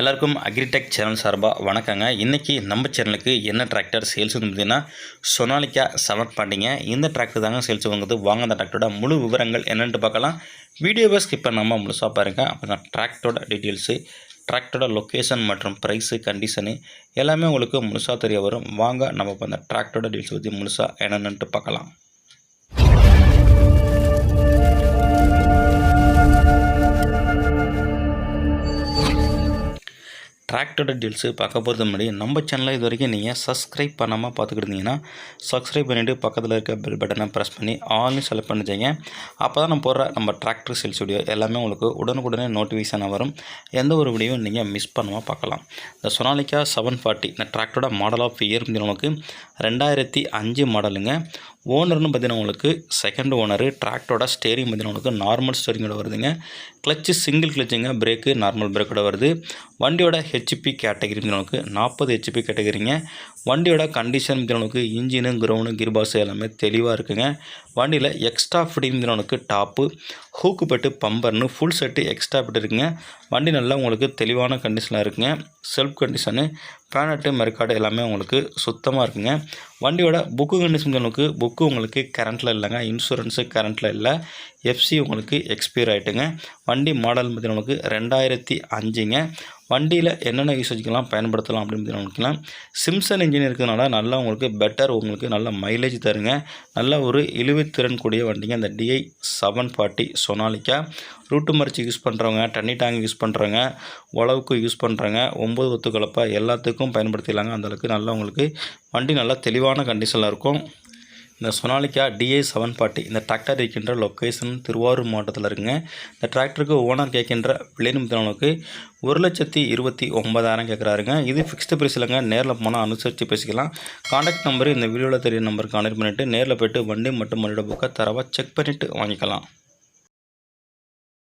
எல்லாருக்கும் agritech channel சார்பாக வணக்கங்க. இன்றைக்கி நம்ம சேனலுக்கு என்ன டிராக்டர் சேல்ஸ் பார்த்தீங்கன்னா சொனாலிக்கா செவன் பண்ணிங்க இந்த டிராக்டர் தாங்க சேல்ஸ் வாங்குது. வாங்க அந்த டிராக்டரோட முழு விவரங்கள் என்னென்னு பார்க்கலாம். வீடியோவை ஸ்கிப் பண்ணாமல் முழுசாக பாருங்கள் அப்போ தான் டிராக்டரோட டீட்டெயில்ஸு டிராக்டரோட லொக்கேஷன் மற்றும் ப்ரைஸு கண்டிஷனு எல்லாமே உங்களுக்கு முழுசாக தெரிய வரும். வாங்க நம்ம இப்போ அந்த டிராக்டரோட டீட்டெயில்ஸ் பற்றி முழுசாக என்னென்னுட்டு பார்க்கலாம். டிராக்டரோட டீல்ஸு பார்க்க போகிறது முன்னாடி நம்ம சேனலை இது வரைக்கும் நீங்கள் சப்ஸ்கிரைப் பண்ணாமல் பார்த்துக்கிட்டு இருந்தீங்கன்னா சப்ஸ்கிரைப் பண்ணிவிட்டு பக்கத்தில் இருக்க பெல் பட்டனை ப்ரெஸ் பண்ணி ஆல்னு செலக்ட் பண்ணிச்சிங்க அப்போ தான் நம்ம போடுற நம்ம டிராக்டர் சேல்ஸ் வீடியோ எல்லாமே உங்களுக்கு உடனுக்குடனே நோட்டிஃபிகேஷனாக வரும். எந்த ஒரு வீடியோவும் நீங்கள் மிஸ் பண்ணாமல் பார்க்கலாம். இந்த சொனாலிக்கா செவன் ஃபார்ட்டி இந்த டிராக்டரோட மாடல் ஆஃப் இயர் உங்களுக்கு ரெண்டாயிரத்தி அஞ்சு மாடலுங்க ஓனர்னு பார்த்தீங்கன்னா உங்களுக்கு செகண்ட் ஓனரு டிராக்டரோட ஸ்டேரிங் பார்த்தீங்கன்னா உங்களுக்கு நார்மல் ஸ்டேரிங்கோட வருதுங்க. கிளச்சு சிங்கிள் கிளச்சுங்க பிரேக்கு நார்மல் பிரேக்கோட வருது. வண்டியோட ஹெச்பி கேட்டகரி உங்களுக்கு நாற்பது ஹெச்பி கேட்டகரிங்க வண்டியோட கண்டிஷன் உங்களுக்கு இன்ஜினு கிரவுண்டு கிர்பாஸ் எல்லாமே தெளிவாக இருக்குங்க. வண்டியில் எக்ஸ்ட்ரா ஃபிட்டிங் உங்களுக்கு டாப்பு ஹூக்கு பெட்டு பம்பர்னு ஃபுல் செட்டு எக்ஸ்ட்ரா பெட்டு இருக்குங்க. வண்டி நல்லா உங்களுக்கு தெளிவான கண்டிஷனில் இருக்குங்க. செல்ஃப் கண்டிஷனு பேனட்டு மெர்காடு எல்லாமே உங்களுக்கு சுத்தமாக இருக்குங்க. வண்டியோட புக்கு கண்டிஷன் உங்களுக்கு புக்கு உங்களுக்கு கரண்ட்டில் இல்லைங்க இன்சூரன்ஸு கரண்ட்டில் இல்லை எஃப்சி உங்களுக்கு எக்ஸ்பயர் ஆகிட்டுங்க வண்டி மாடல் பார்த்தீங்கன்னா உங்களுக்கு ரெண்டாயிரத்தி அஞ்சுங்க. வண்டியில் என்னென்ன யூசேஜ்க்கெல்லாம் பயன்படுத்தலாம் அப்படின்னு பார்த்தீங்கன்னா சிம்சன் இன்ஜின் இருக்கிறதுனால நல்லா உங்களுக்கு பெட்டர் உங்களுக்கு நல்ல மைலேஜ் தருங்க. நல்ல ஒரு இழுவித்திறன் கூடிய வண்டிங்க அந்த டிஐ செவன் ஃபார்ட்டி சொனாலிக்கா ரூட்டு மறைச்சி யூஸ் பண்ணுறவங்க தண்ணி டேங்க் யூஸ் பண்ணுறவங்க உழவுக்கு யூஸ் பண்ணுறவங்க ஒம்பது ஒத்து எல்லாத்துக்கும் பயன்படுத்திடலாங்க. அந்தளவுக்கு நல்லா உங்களுக்கு வண்டி நல்லா தெளிவான கண்டிஷனில் இருக்கும். இந்த சொனாலிக்கா டிஏ செவன் ஃபார்ட்டி இந்த டிராக்டர் இருக்கின்ற லொக்கேஷன் திருவாரூர் மாவட்டத்தில் இருக்குங்க. இந்த டிராக்டருக்கு ஓனர் கேட்கின்ற விலை நிமித்தவனுக்கு ஒரு லட்சத்தி இருபத்தி ஒன்பதாயிரம் கேட்குறாருங்க. இது ஃபிக்ஸ்டு ப்ரைஸ் இல்லைங்க. நேரில் போனால் அனுசரித்து பேசிக்கலாம். காண்டாக்ட் நம்பர் இந்த வீடியோவில் தெரிய நம்பருக்கு கான்டெக்ட் பண்ணிவிட்டு நேரில் போய்ட்டு வண்டி மட்டும் மறுபடியும் புக்கை தரவாக செக் பண்ணிவிட்டு வாங்கிக்கலாம்.